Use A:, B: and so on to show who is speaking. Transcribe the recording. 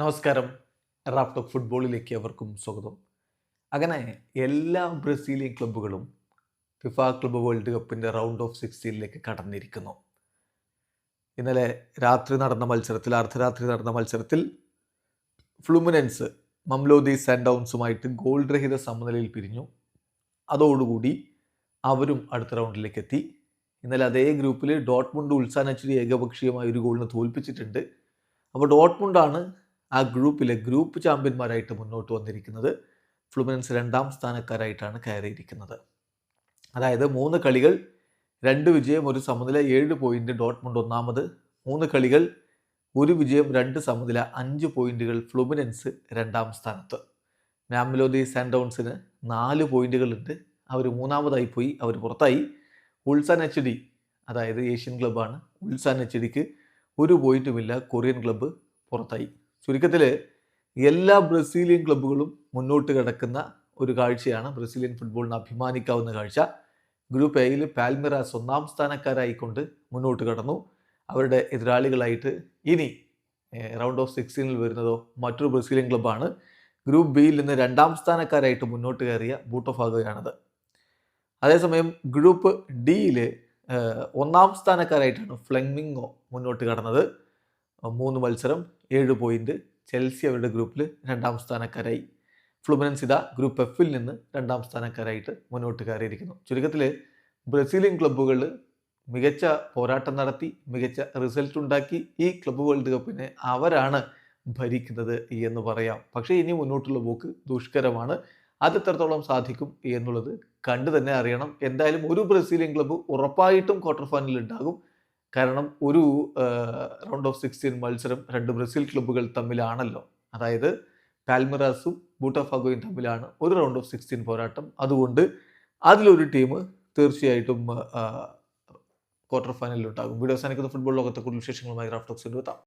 A: നമസ്കാരം. റാപ്ടോക്ക് ഫുട്ബോളിലേക്ക് അവർക്കും സ്വാഗതം. അങ്ങനെ എല്ലാ ബ്രസീലിയൻ ക്ലബ്ബുകളും ഫിഫ ക്ലബ്ബ് വേൾഡ് കപ്പിന്റെ റൗണ്ട് ഓഫ് സിക്സ്റ്റീനിലേക്ക് കടന്നിരിക്കുന്നു. ഇന്നലെ രാത്രി നടന്ന മത്സരത്തിൽ അർദ്ധരാത്രി നടന്ന മത്സരത്തിൽ ഫ്ലുമിനൻസ് മംലോദി സാൻഡൗൺസുമായിട്ട് ഗോൾ രഹിത സമനിലയിൽ പിരിഞ്ഞു. അതോടുകൂടി അവരും അടുത്ത റൗണ്ടിലേക്ക് എത്തി. ഇന്നലെ അതേ ഗ്രൂപ്പിൽ ഡോട്ട്മുണ്ട് ഉത്സാനച്ചുരി ഏകപക്ഷീയമായ ഒരു ഗോളിന് തോൽപ്പിച്ചിട്ടുണ്ട്. അപ്പോൾ ഡോട്ട്മുണ്ടാണ് ആ ഗ്രൂപ്പിലെ ഗ്രൂപ്പ് ചാമ്പ്യന്മാരായിട്ട് മുന്നോട്ട് വന്നിരിക്കുന്നത് ഫ്ലുമിനൻസ് രണ്ടാം സ്ഥാനക്കാരായിട്ടാണ് കയറിയിരിക്കുന്നത്. അതായത് മൂന്ന് കളികൾ രണ്ട് വിജയം ഒരു സമനില ഏഴ് പോയിന്റ് ഡോട്ട്മുണ്ട് ഒന്നാമത്. മൂന്ന് കളികൾ ഒരു വിജയം രണ്ട് സമനില അഞ്ച് പോയിന്റുകൾ ഫ്ലുമിനൻസ് രണ്ടാം സ്ഥാനത്ത്. മാംലോദി സാൻഡൗൺസിന് നാല് പോയിന്റുകളുണ്ട്. അവർ മൂന്നാമതായി പോയി. അവർ പുറത്തായി. ഉൾസാൻ എച്ച് ഡി അതായത് ഏഷ്യൻ ക്ലബ്ബാണ്. ഉൾസാൻ എച്ച് ഡിക്ക് ഒരു പോയിന്റുമില്ല. കൊറിയൻ ക്ലബ്ബ് പുറത്തായി. ചുരുക്കത്തിൽ എല്ലാ ബ്രസീലിയൻ ക്ലബ്ബുകളും മുന്നോട്ട് കിടക്കുന്ന ഒരു കാഴ്ചയാണ് ബ്രസീലിയൻ ഫുട്ബോളിന് അഭിമാനിക്കാവുന്ന കാഴ്ച. ഗ്രൂപ്പ് എയിൽ പാൽമിറാസ് ഒന്നാം സ്ഥാനക്കാരായിക്കൊണ്ട് മുന്നോട്ട് കടന്നു. അവരുടെ എതിരാളികളായിട്ട് ഇനി റൗണ്ട് ഓഫ് സിക്സ്റ്റീനിൽ വരുന്നതോ മറ്റൊരു ബ്രസീലിയൻ ക്ലബ്ബാണ് ഗ്രൂപ്പ് ബിയിൽ നിന്ന് രണ്ടാം സ്ഥാനക്കാരായിട്ട് മുന്നോട്ട് കയറിയ ബൂട്ടോഫാഗോയാണത് അതേസമയം ഗ്രൂപ്പ് ഡിയിൽ ഒന്നാം സ്ഥാനക്കാരായിട്ടാണ് ഫ്ലെമിങ്ങോ മുന്നോട്ട് കടന്നത്. മൂന്ന് മത്സരം ഏഴ് പോയിന്റ് ചെൽസി അവരുടെ ഗ്രൂപ്പിൽ രണ്ടാം സ്ഥാനക്കാരായി. ഫ്ലുമിനൻസ് ഇതാ ഗ്രൂപ്പ് എഫിൽ നിന്ന് രണ്ടാം സ്ഥാനക്കാരായിട്ട് മുന്നോട്ട് കയറിയിരിക്കുന്നു. ചുരുക്കത്തിൽ ബ്രസീലിയൻ ക്ലബ്ബുകൾ മികച്ച പോരാട്ടം നടത്തി മികച്ച റിസൾട്ട് ഉണ്ടാക്കി ഈ ക്ലബ്ബ് വേൾഡ് കപ്പിനെ അവരാണ് ഭരിക്കുന്നത് എന്ന് പറയാം. പക്ഷേ ഇനി മുന്നോട്ടുള്ള പോക്ക് ദുഷ്കരമാണ്. അത് എത്രത്തോളം സാധിക്കും എന്നുള്ളത് കണ്ടു തന്നെ അറിയണം. എന്തായാലും ഒരു ബ്രസീലിയൻ ക്ലബ്ബ് ഉറപ്പായിട്ടും ക്വാർട്ടർ ഫൈനലിൽ ഉണ്ടാകും. കാരണം ഒരു റൗണ്ട് ഓഫ് സിക്സ്റ്റീൻ മത്സരം രണ്ട് ബ്രസീൽ ക്ലബ്ബുകൾ തമ്മിലാണല്ലോ. അതായത് പാൽമിറാസും ബൂട്ടഫാഗോയും തമ്മിലാണ് ഒരു റൗണ്ട് ഓഫ് സിക്സ്റ്റീൻ പോരാട്ടം. അതുകൊണ്ട് അതിലൊരു ടീം തീർച്ചയായിട്ടും ക്വാർട്ടർ ഫൈനലിൽ ഉണ്ടാകും. വീഡിയോ അവസാനിക്കുന്ന ഫുട്ബോൾ ലോകത്തെ കൂടുതൽ വിശേഷങ്ങളുമായി റാഫ്റ്റോക്സിൽ എത്താം